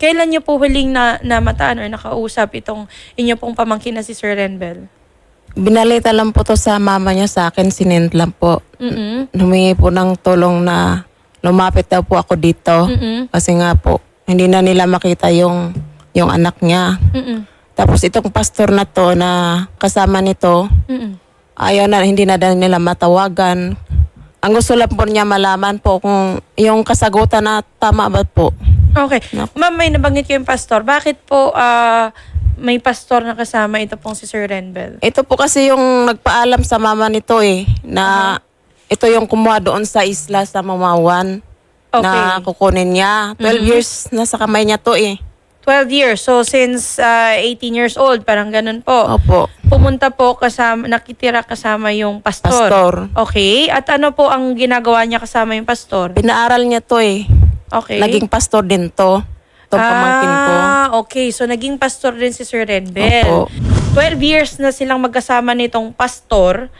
Kailan niyo po huling na, namataan or nakausap itong inyo pong pamangkin na si Sir Renbel? Binalita lang po to sa mama niya sa akin, sinend lang po. Mm-mm. Humingi po ng tulong na lumapit daw po ako dito. Mm-mm. Kasi nga po, hindi na nila makita yung, yung anak niya. Mm-mm. Tapos itong pastor na to na kasama nito, Mm-mm. ayaw na, hindi na daw nila matawagan. Ang gusto lang po niya malaman po kung yung kasagutan na tama ba po. Okay. Nako. Ma'am, may nabanggit kayong pastor. Bakit po ah, may pastor na kasama ito pong si Sir Renbel? Ito po kasi yung nagpaalam sa mama nito eh, na ito yung kumuha doon sa isla sa Mamawan. Okay. Na kukunin niya. 12 years na sa kamay niya to eh. 12 years. So, since ah, 18 years old, parang ganun po. Opo. Pumunta po kasama, nakitira kasama yung pastor. Pastor. Okay. At ano po ang ginagawa niya kasama yung pastor? Pinaaral niya to eh. Okay. Naging pastor din to. Itong pamangkin ko. Ah, okay. So, naging pastor din si Sir Renbel. Opo. 12 years na silang magkasama nitong pastor.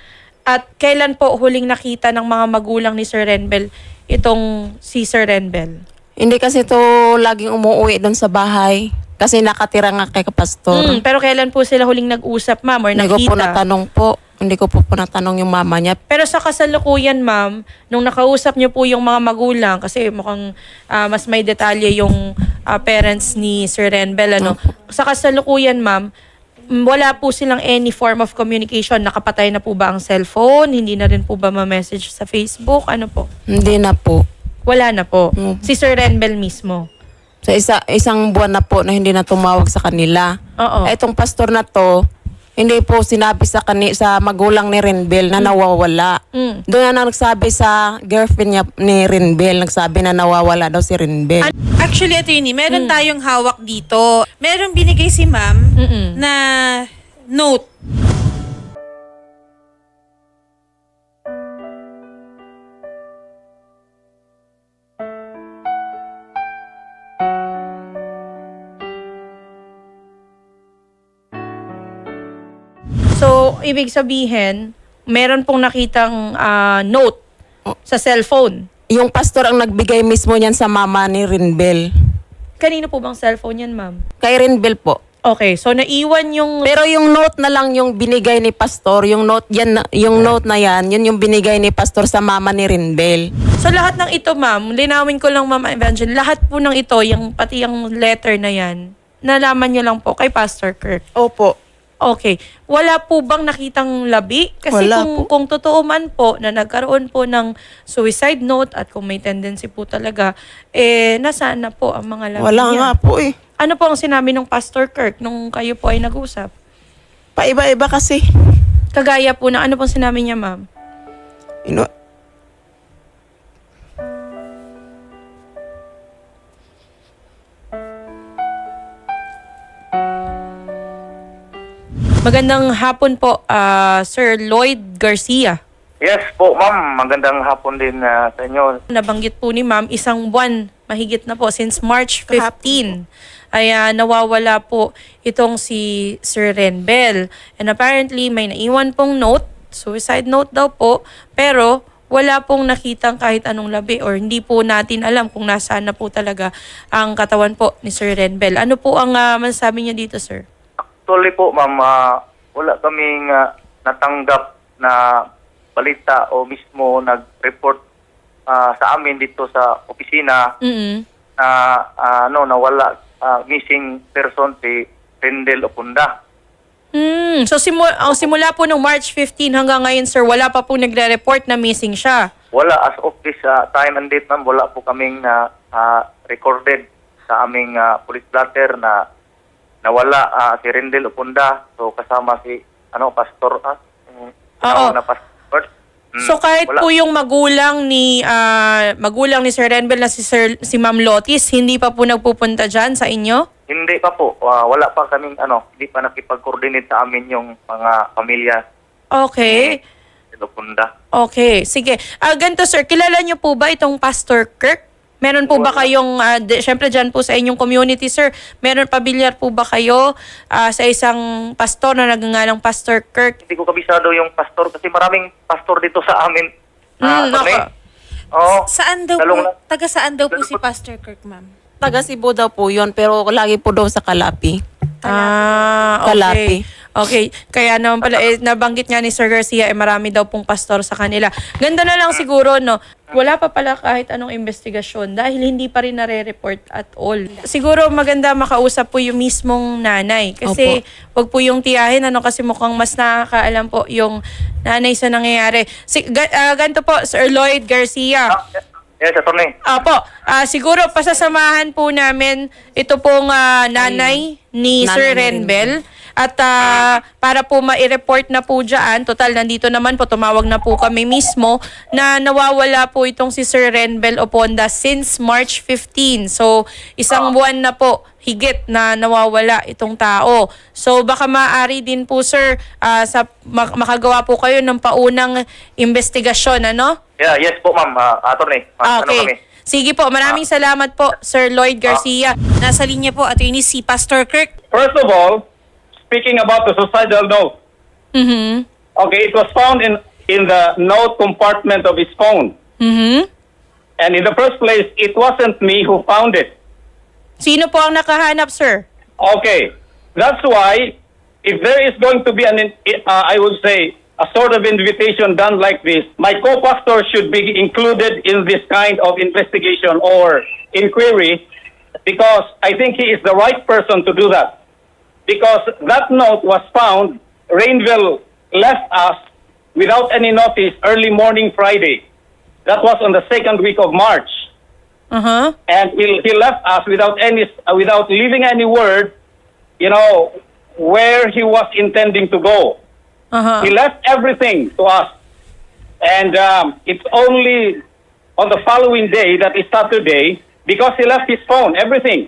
At kailan po huling nakita ng mga magulang ni Sir Renbel itong si Sir Renbel? Hindi kasi to laging umuwi doon sa bahay. Kasi nakatira nga kay pastor. Mm, pero kailan po sila huling nag-usap, ma'am, or Hindi ko po nakita? natanong po. Hindi ko po po natanong yung mama niya. Pero sa kasalukuyan, ma'am, nung nakausap niyo po yung mga magulang, kasi mukhang ah, mas may detalye yung ah, parents ni Sir Renbel, ano? Sa kasalukuyan, ma'am, mm, wala po silang any form of communication. Nakapatay na po ba ang cellphone? Hindi na rin po ba ma-message sa Facebook? Ano po? Hindi na po. Wala na po. Mm. Si Sir Renbel mismo. Sa isa, isang buwan na po na hindi na tumawag sa kanila. Oo. Itong pastor na to, hindi po sinabi sa kani sa magulang ni Renbel na nawawala. Mm. Doon na nagsabi sa girlfriend niya ni Renbel, nagsabi na nawawala daw si Renbel. Actually, attorney, meron tayong hawak dito. Meron binigay si ma'am Mm-mm. na note. Ibig sabihin, meron pong nakitang ah, note Oh. sa cellphone. Yung pastor ang nagbigay mismo niyan sa mama ni Renbel. Kanino po bang cellphone yan, ma'am? Kay Renbel po. Okay, so naiwan yung... Pero yung note na lang yung binigay ni pastor, yung note yan, na- yung note na yan, yun yung binigay ni pastor sa mama ni Renbel. So lahat ng ito, ma'am, linawin ko lang, ma'am Evangeline, lahat po ng ito, yung, pati yung letter na yan, nalaman nyo lang po kay Pastor Kirk. Opo. Okay. Wala po bang nakitang labi? Kasi Wala kung, po. kung totoo man po na nagkaroon po ng suicide note at kung may tendency po talaga, eh, nasaan na po ang mga labi Wala niya? nga po eh. Ano po ang sinabi ng Pastor Kirk nung kayo po ay nag-usap? Paiba-iba kasi. Kagaya po na ano pong sinabi niya, ma'am? Ino, Magandang hapon po, ah, Sir Lloyd Garcia. Yes po, ma'am. Magandang hapon din ah, sa inyo. Nabanggit po ni ma'am, isang buwan, mahigit na po, since March 15, ay ah, nawawala po itong si Sir Renbel. And apparently, may naiwan pong note, suicide note daw po, pero wala pong nakitang kahit anong labi or hindi po natin alam kung nasaan na po talaga ang katawan po ni Sir Renbel. Ano po ang ah, masasabi niya dito, sir? Actually po, ma'am, ah, wala kaming ah, natanggap na balita o mismo nag-report ah, sa amin dito sa opisina mm na ah, ano, nawala ah, missing person si Rendel Opunda. Hmm, so simu- oh, simula po nung March 15 hanggang ngayon, sir, wala pa po nagre-report na missing siya. Wala as of this ah, time and date, ma'am, wala po kaming na ah, recorded sa aming ah, police blotter na nawala ah, si Rendel Opunda. So kasama si ano pastor ah, yung Oo. na pastor. Mm, So kahit wala. po yung magulang ni ah, magulang ni Sir Renbel na si Sir si Ma'am Lotis hindi pa po nagpupunta diyan sa inyo? Hindi pa po. Ah, wala pa kaming ano, hindi pa nakipag-coordinate sa amin yung mga pamilya Okay. ni Lopunda. Okay, sige. Ah ganito sir, kilala niyo po ba itong Pastor Kirk? Meron po ba kayong, uh, syempre dyan po sa inyong community, sir, meron pamilyar po ba kayo ah, sa isang pastor na nagngangalang Pastor Kirk? Hindi ko kabisado yung pastor kasi maraming pastor dito sa amin. Hmm, Ah, kami. ako. Oo. Saan daw po, taga saan daw po si. Pastor Kirk, ma'am? taga Cebu daw po yun, pero lagi po daw sa Kalapi. Ah, okay. Kalapi. Okay. Kaya naman pala, eh, nabanggit nga ni Sir Garcia, eh, marami daw pong pastor sa kanila. Ganda na lang siguro, no? Wala pa pala kahit anong investigasyon dahil hindi pa rin nare-report at all. Siguro maganda makausap po yung mismong nanay. Kasi wag po yung tiyahin, ano, kasi mukhang mas nakakaalam po yung nanay sa nangyayari. Si, ga, ah, ganito po, Sir Lloyd Garcia. Ah, yes, attorney. Apo, ah, siguro pasasamahan po namin ito pong ah, nanay ni Nanay Sir ni Renbel. At ah, para po ma-report na po dyan, total nandito naman po, tumawag na po kami mismo na nawawala po itong si Sir Renbel Oponda since March 15. So, isang buwan na po higit na nawawala itong tao. So baka maaari din po sir ah, sa mak- makagawa po kayo ng paunang investigasyon ano? Yeah, yes po, ma'am. Ah, attorney. Ah, Ano kami? okay. Sige po, maraming salamat po, Sir Lloyd Garcia. Nasa linya po, attorney si Pastor Kirk. First of all, speaking about the suicidal note, Mhm. okay, it was found in, in the note compartment of his phone. Mhm. And in the first place, it wasn't me who found it. Sino po ang nakahanap, sir? Okay, that's why if there is going to be an, in- uh, I would say, a sort of invitation done like this, my co-pastor should be included in this kind of investigation or inquiry because I think he is the right person to do that. Because that note was found, Rainville left us without any notice early morning Friday. That was on the second week of March Uh-huh. and he, he left us without any uh, without leaving any word you know where he was intending to go Uh-huh. he left everything to us and um, it's only on the following day that is saturday because he left his phone everything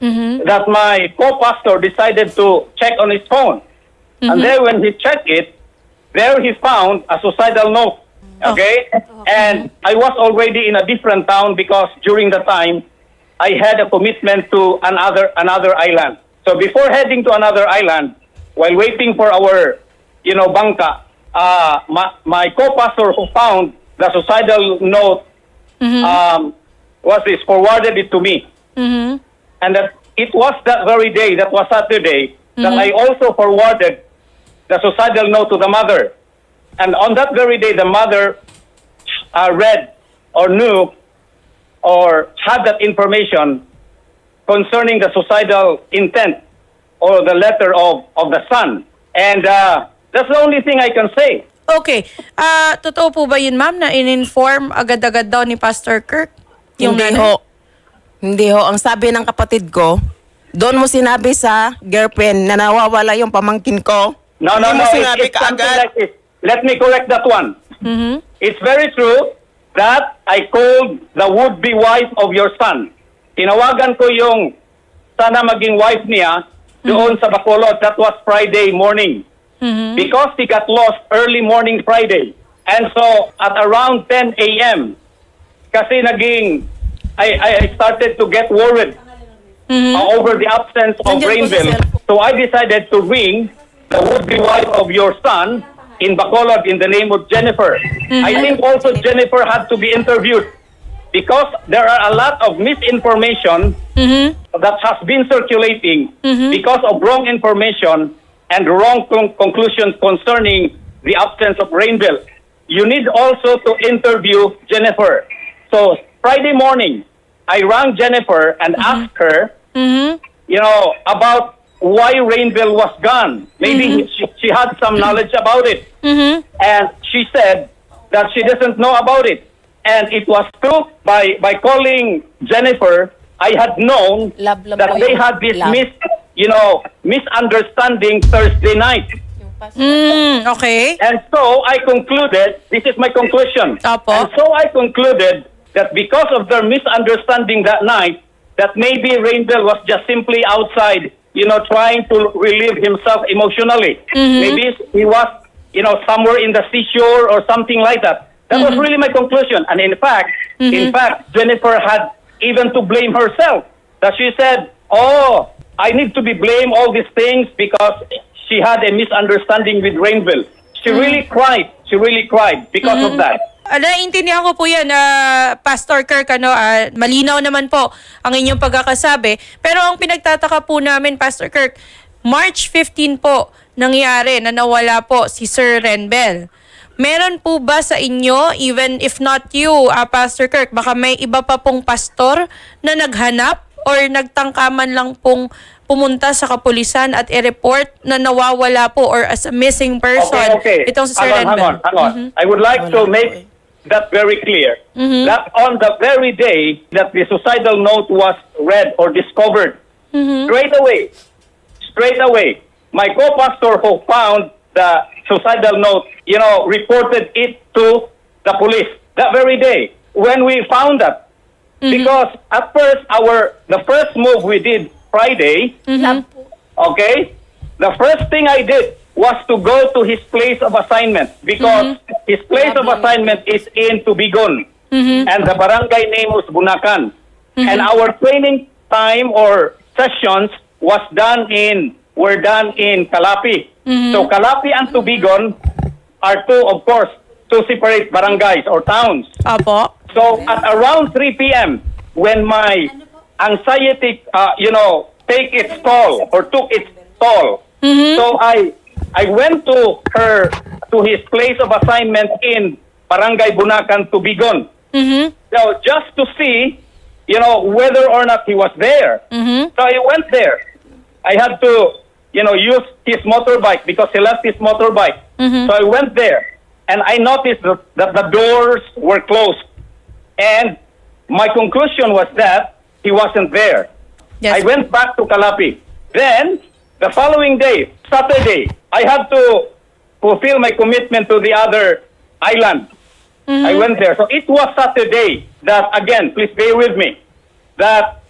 Mhm. that my co-pastor decided to check on his phone. And then when he checked it there he found a suicidal note okay? And i was already in a different town because during the time i had a commitment to another another island. So before heading to another island while waiting for our you know bangka uh, my, my co-pastor who found the suicidal note um, was this forwarded it to me. Mhm. And that it was that very day, that was Saturday, that I also forwarded the suicidal note to the mother. And on that very day, the mother uh, read or knew or had that information concerning the suicidal intent or the letter of, of the son. And uh, that's the only thing I can say. Okay. Ah, totoo po ba yun, ma'am, na in-inform agad-agad daw ni Pastor Kirk? Hindi nanay? ho. Hindi ho. Ang sabi ng kapatid ko, doon mo sinabi sa girlfriend na nawawala yung pamangkin ko. No, no, Hindi no. mo It's, sinabi it's something kaagad. like this. Let me correct that one. Mhm. It's very true that I called the would-be wife of your son. Tinawagan ko yung sana maging wife niya doon sa Bacolod. That was Friday morning. Mhm. Because he got lost early morning Friday. And so at around 10 a.m., kasi naging, I, I started to get worried Mhm. uh, over the absence of Nandiyan po sa Rainville. cellphone. So I decided to ring the would-be wife of your son in Bacolod in the name of Jennifer. I think also Jennifer had to be interviewed because there are a lot of misinformation Mhm. that has been circulating Mhm. because of wrong information and wrong con- conclusions concerning the absence of Rainville. You need also to interview Jennifer. So Friday morning, I rang Jennifer and asked her, Mhm. you know, about why Rainville was gone. Maybe she, she had some knowledge about it. And she said that she doesn't know about it. And it was true by by calling Jennifer, I had known Love, love that po they yun. had this Love. mis, you know, misunderstanding Thursday night. Mm, okay. And so I concluded, this is my conclusion. Opo. And so I concluded that because of their misunderstanding that night, that maybe Rainville was just simply outside, you know, trying to relieve himself emotionally. Mm-hmm. Maybe he was, you know, somewhere in the seashore or something like that. That was mm-hmm. really my conclusion. And in fact, in mm-hmm. fact, Jennifer had even to blame herself. That she said, "Oh, I need to be blame all these things because she had a misunderstanding with Rainville." She really cried. She really cried because of that. Ah, naiintindihan ko po yan, ah, Pastor Kirk, ano, ah, malinaw naman po ang inyong pagkakasabi. Pero ang pinagtataka po namin, Pastor Kirk, March 15 po nangyari na nawala po si Sir Renbel. Meron po ba sa inyo, even if not you, ah, Pastor Kirk, baka may iba pa pong pastor na naghanap or nagtangkaman lang pong pumunta sa kapulisan at i-report na nawawala po or as a missing person Okay, okay. itong si Sir hang on, hang Renbel? on, hang on. I would like to make that very clear. Mm-hmm. That on the very day that the suicidal note was read or discovered, mm-hmm. straight away, straight away, my co-pastor who found the suicidal note, you know, reported it to the police that very day when we found that. Mm-hmm. Because at first, our the first move we did Friday, okay, the first thing I did was to go to his place of assignment because his place of assignment is in Tubigon and the barangay name was Bunakan. And our training time or sessions was done in were done in Kalapi. So Kalapi and Tubigon are two, of course, two separate barangays or towns. Apo. So at around 3 p.m., when my anxiety, uh, you know, take its toll or took its toll, so I I went to her to his place of assignment in Barangay Bunakan, Tubigon. Mhm. So just to see, you know, whether or not he was there. So I went there. I had to, you know, use his motorbike because he left his motorbike. So I went there and I noticed that, that the doors were closed. And my conclusion was that he wasn't there. Yes. I went back to Kalapi. Then, the following day, Saturday, I had to fulfill my commitment to the other island. I mm-hmm. went there. So it was Saturday that, again, please bear with me, that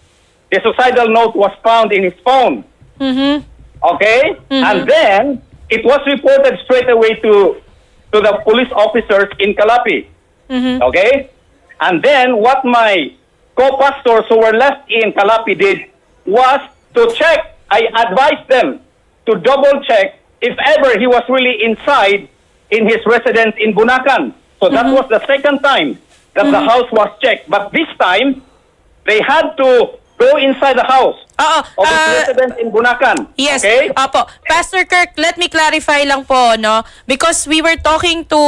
the suicidal note was found in his phone. Mhm. Okay? Mm-hmm. And then, it was reported straight away to, to the police officers in Kalapi. Mm-hmm. Okay? And then what my co-pastors who were left in Kalapi did was to check. I advised them to double check if ever he was really inside in his residence in Bunakan. So that was the second time that the house was checked. But this time, they had to go inside the house Oo. of his ah, residence in Bunakan. Yes. Okay? Apo. Pastor Kirk, let me clarify lang po, no? Because we were talking to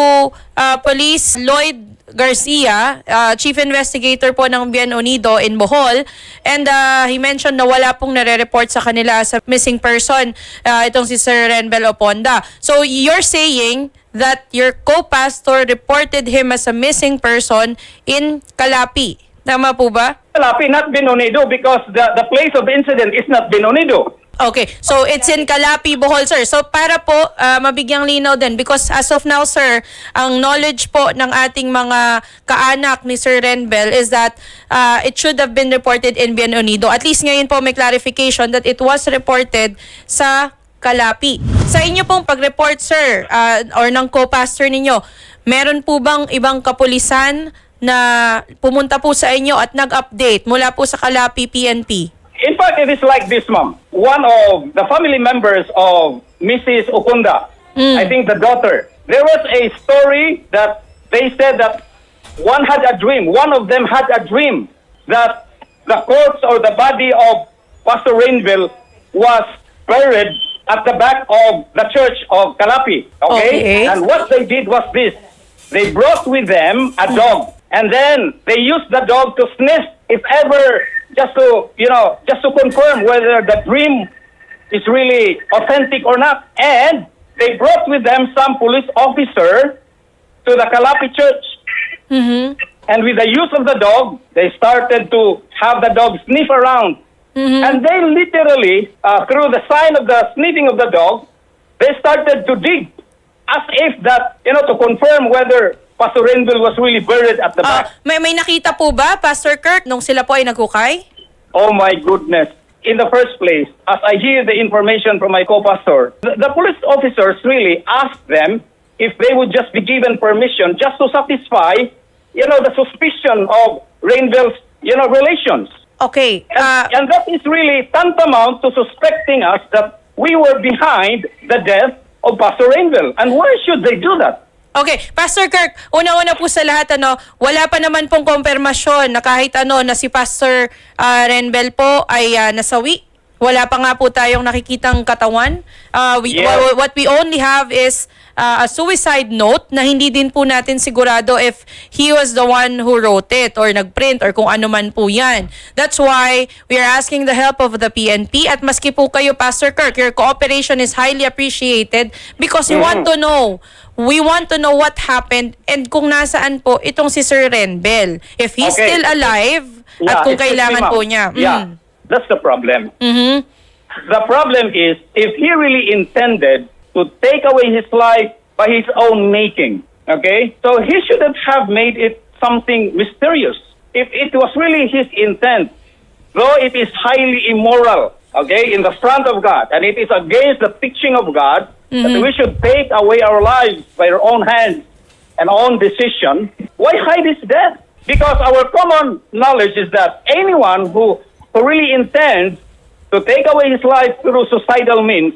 uh, Police Lloyd Garcia, uh, Chief Investigator po ng Bien Unido in Bohol. And uh, he mentioned na wala pong nare-report sa kanila sa missing person, uh, itong si Sir Renbel Oponda. So you're saying that your co-pastor reported him as a missing person in Kalapi. Tama po ba? Kalapi, not Benonido, because the, the place of the incident is not Benonido. Okay, so it's in Kalapi, Bohol, sir. So para po ah, mabigyang linaw din because as of now, sir, ang knowledge po ng ating mga kaanak ni Sir Renbel is that ah, it should have been reported in Bien Unido. At least ngayon po may clarification that it was reported sa Kalapi. Sa inyo pong pag-report, sir, ah, or ng co-pastor ninyo, meron po bang ibang kapulisan na pumunta po sa inyo at nag-update mula po sa Kalapi PNP? In fact, it is like this, ma'am. One of the family members of Mrs. Okunda, I think the daughter, there was a story that they said that one had a dream. One of them had a dream that the corpse or the body of Pastor Rainville was buried at the back of the church of Kalapi. Okay? Okay. And what they did was this. They brought with them a dog. And then they used the dog to sniff if ever just to, you know, just to confirm whether the dream is really authentic or not. And they brought with them some police officer to the Kalapi church. And with the use of the dog, they started to have the dog sniff around. And they literally, uh, through the sign of the sniffing of the dog, they started to dig as if that, you know, to confirm whether Pastor Renville was really buried at the Ah, back. may may nakita po ba, Pastor Kirk, nung sila po ay nagkukay? Oh my goodness. In the first place, as I hear the information from my co-pastor, the, the police officers really asked them if they would just be given permission just to satisfy, you know, the suspicion of Rainville's, you know, relations. Okay. And, ah, and that is really tantamount to suspecting us that we were behind the death of Pastor Rainville. And why should they do that? Okay, Pastor Kirk, una-una po sa lahat, ano, wala pa naman pong konfirmasyon na kahit ano na si Pastor ah, Renbel po ay ah, nasawi. Wala pa nga po tayong nakikitang katawan. Ah, we- Yes. wha- what we only have is ah, a suicide note na hindi din po natin sigurado if he was the one who wrote it or nagprint or kung ano man po yan. That's why we are asking the help of the PNP at maski po kayo, Pastor Kirk, your cooperation is highly appreciated because we want to know We want to know what happened and kung nasaan po itong si Sir Renbel. If he's Okay. still alive Yeah, at kung me, kailangan po niya. Yeah, that's the problem. Mhm. The problem is if he really intended to take away his life by his own making, okay? So he shouldn't have made it something mysterious. If it was really his intent, though it is highly immoral, okay, in the front of God, and it is against the teaching of God, mm-hmm. that we should take away our lives by our own hands and own decision, why hide his death? Because our common knowledge is that anyone who, who really intends to take away his life through suicidal means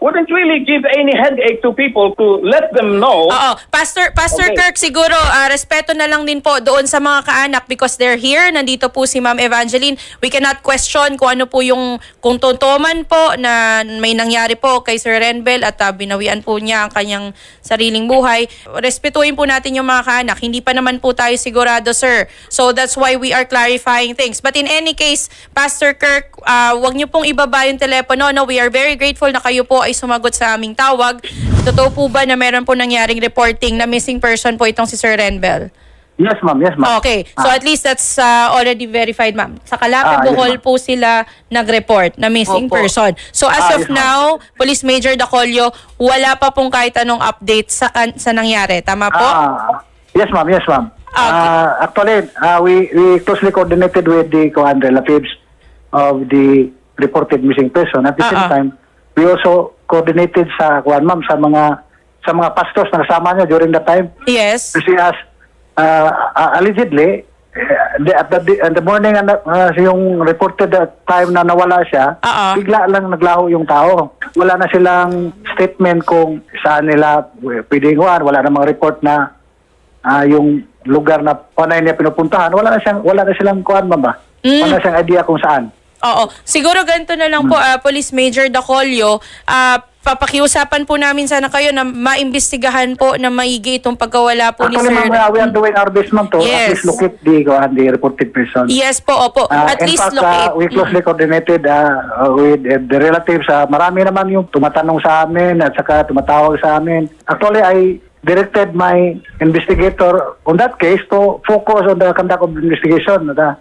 wouldn't really give any headache to people to let them know. Oo. Pastor Pastor Okay. Kirk, siguro ah, respeto na lang din po doon sa mga kaanak because they're here. Nandito po si Ma'am Evangeline. We cannot question kung ano po yung kung totoo man po na may nangyari po kay Sir Renbel at ah, binawian po niya ang kanyang sariling buhay. Respetuhin po natin yung mga kaanak. Hindi pa naman po tayo sigurado, sir. So that's why we are clarifying things. But in any case, Pastor Kirk, ah, wag niyo pong ibaba yung telepono. No, we are very grateful na kayo po ay sumagot sa aming tawag. Totoo po ba na meron po nangyaring reporting na missing person po itong si Sir Renbel? Yes, ma'am. Yes, ma'am. Okay. So at least that's uh, already verified, ma'am. Sa Ah, Calapit, yes, Bohol ma'am. po sila nag-report na missing Opo. person. So as Ah, of yes, ma'am. now, Police Major Dacolio, wala pa pong kahit anong update sa kan- sa nangyari. Tama po? Ah, yes, ma'am. Yes, ma'am. Okay. Ah, actually, ah, we we closely coordinated with the Kuan relatives of the reported missing person. At the same Ah, ah. time, we also coordinated sa Kuan, ma'am, sa mga sa mga pastors na kasama niya during that time. Yes. Kasi as uh, uh, allegedly, uh, the, at the, in the morning, uh, uh, yung reported time na nawala siya, Oo. bigla lang naglaho yung tao. Wala na silang statement kung saan nila pwedeng kuhan. Wala namang report na ah, yung lugar na panay niya pinupuntahan. Wala na siyang, wala na silang kuhan, mama. Mm. Wala na siyang idea kung saan. Oo. Siguro ganito na lang po, ah, Police Major Dacolio, ah, papakiusapan po namin sana kayo na maimbestigahan po na maigi itong pagkawala po ni Actually, Sir. ma'am, uh, we are doing our best, ma'am, to at Yes. least locate the, kuhan, the reported person. Yes po, opo. Ah, At in least fact, locate. ah, we closely coordinated ah, uh, with uh, the relatives. ah, marami naman yung tumatanong sa amin at saka tumatawag sa amin. Actually, I directed my investigator on that case to focus on the conduct of the investigation uh,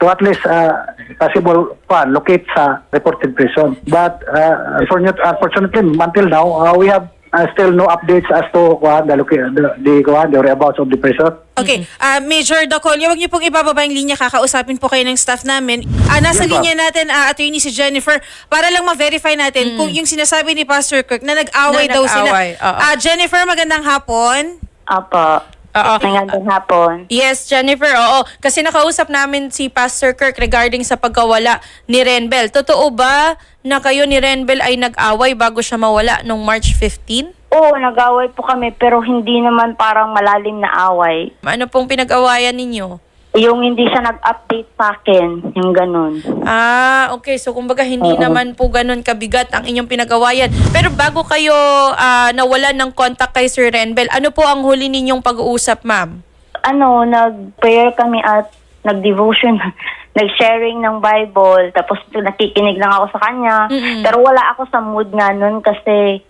to at least uh, possible pa, locate sa reported person. But uh, unfortunately, unfortunately, until now, uh, we have uh, still no updates as to uh, the, the, the, uh, the whereabouts of the person. Okay, ah Major Dacolio, wag niyo pong ibababa yung linya, kakausapin po kayo ng staff namin. Ah nasa Yes, linya natin, ah attorney si Jennifer, para lang ma-verify natin kung yung sinasabi ni Pastor Kirk na nag-away Na daw sila. nag-away, oo. Ah Jennifer, magandang hapon. Apo. Oo. Magandang hapon. Yes, Jennifer. Oo. Kasi nakausap namin si Pastor Kirk regarding sa pagkawala ni Renbel. Totoo ba na kayo ni Renbel ay nag-away bago siya mawala nung March 15? Oo, nag-away po kami pero hindi naman parang malalim na away. Ano pong pinag-awayan ninyo? Yung hindi siya nag-update sa akin, yung ganun. Ah, okay. So, kumbaga, hindi naman po ganun kabigat ang inyong pinag-awayan. Pero bago kayo ah, nawalan ng contact kay Sir Renbel, ano po ang huli ninyong pag-uusap, ma'am? Ano, nag-prayer kami at nag-devotion, nag-sharing ng Bible, tapos nakikinig lang ako sa kanya. Mm-mm. Pero wala ako sa mood nga nun kasi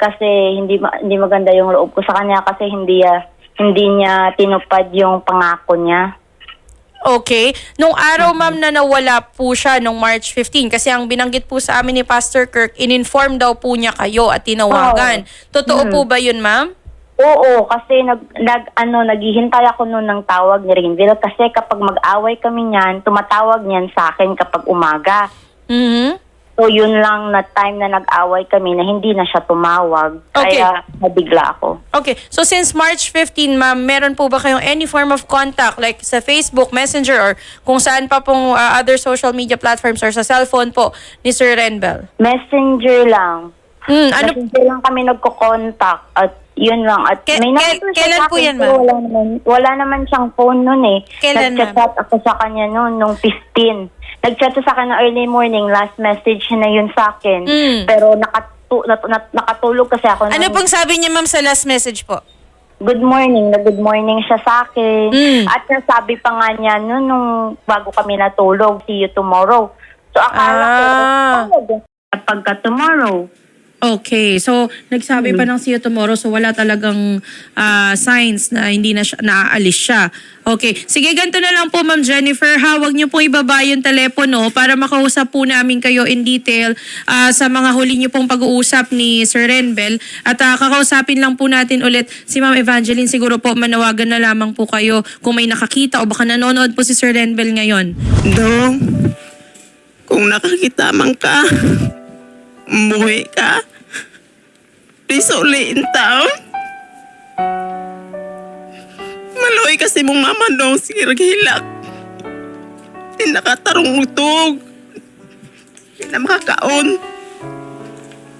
kasi hindi ma- hindi maganda yung loob ko sa kanya kasi hindi ah, hindi niya tinupad yung pangako niya. Okay. Nung araw, ma'am, na nawala po siya nung March 15, kasi ang binanggit po sa amin ni Pastor Kirk, in-inform daw po niya kayo at tinawagan. Totoo po ba yun, ma'am? Oo, kasi nag, nag ano naghihintay ako noon ng tawag ni Rainville kasi kapag mag-away kami niyan, tumatawag niyan sa akin kapag umaga. Mhm. So yun lang na time na nag-away kami na hindi na siya tumawag. Okay. Kaya nabigla ako. Okay. So since March 15, ma'am, meron po ba kayong any form of contact like sa Facebook, Messenger, or kung saan pa pong uh, other social media platforms or sa cellphone po ni Sir Renbel? Messenger lang. Hmm, ano Messenger lang kami nagko-contact at Yun lang. At Ke- may ke- nakita siya kailan sa po akin, yan, pero ma'am? Wala naman, wala naman siyang phone nun eh. Kailan, ma'am? Nag-chat ako sa kanya noon, nung 15. Nag-chat sa akin na early morning, last message na yun sa akin. Mm. Pero nakatu- nat- nat- nakatulog kasi ako. Ano nung- pong sabi niya ma'am sa last message po? good morning, na good morning siya sa akin. Mm. At nasabi pa nga niya noon nung bago kami natulog, see you tomorrow. So akala Ah. ko, pagka tomorrow. Okay. So, nagsabi pa ng see you tomorrow. So, wala talagang ah, signs na hindi na siya, naaalis siya. Okay. Sige, ganito na lang po, Ma'am Jennifer. Ha, huwag niyo po ibaba yung telepono para makausap po namin kayo in detail ah, sa mga huli niyo pong pag-uusap ni Sir Renbel. At ah, kakausapin lang po natin ulit si Ma'am Evangeline. Siguro po manawagan na lamang po kayo kung may nakakita o baka nanonood po si Sir Renbel ngayon. Dong, kung nakakita man ka, umuwi ka. Please uliin tao. Maloy kasi mong mama dong sige hilak. Di nakatarong utog. Di na makakaon.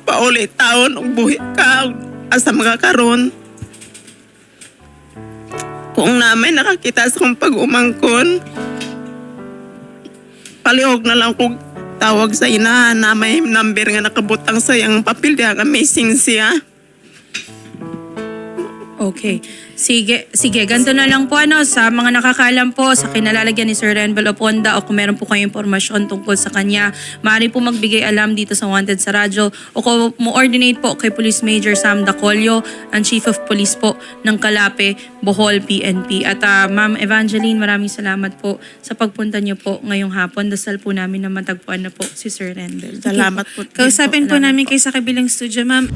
Pauli taon og buhi ka asa makakaroon. Kung namay nakakita sa kong pag-umangkon, palihog na lang kog tawag sa ina na may number nga nakabutang sa iyang papel diha nga missing siya. Okay. Sige, sige, ganito na lang po ano, sa mga nakakaalam po, sa kinalalagyan ni Sir Renbel Oponda o kung meron po kayong impormasyon tungkol sa kanya, maaari po magbigay alam dito sa Wanted sa radyo o kung mo-ordinate po kay Police Major Sam Dacolio, ang Chief of Police po ng Kalape, Bohol, PNP. At ah, Ma'am Evangeline, maraming salamat po sa pagpunta niyo po ngayong hapon. Dasal po namin na matagpuan na po si Sir Renbel. Salamat po. Kausapin po namin kayo sa kabilang studio, ma'am.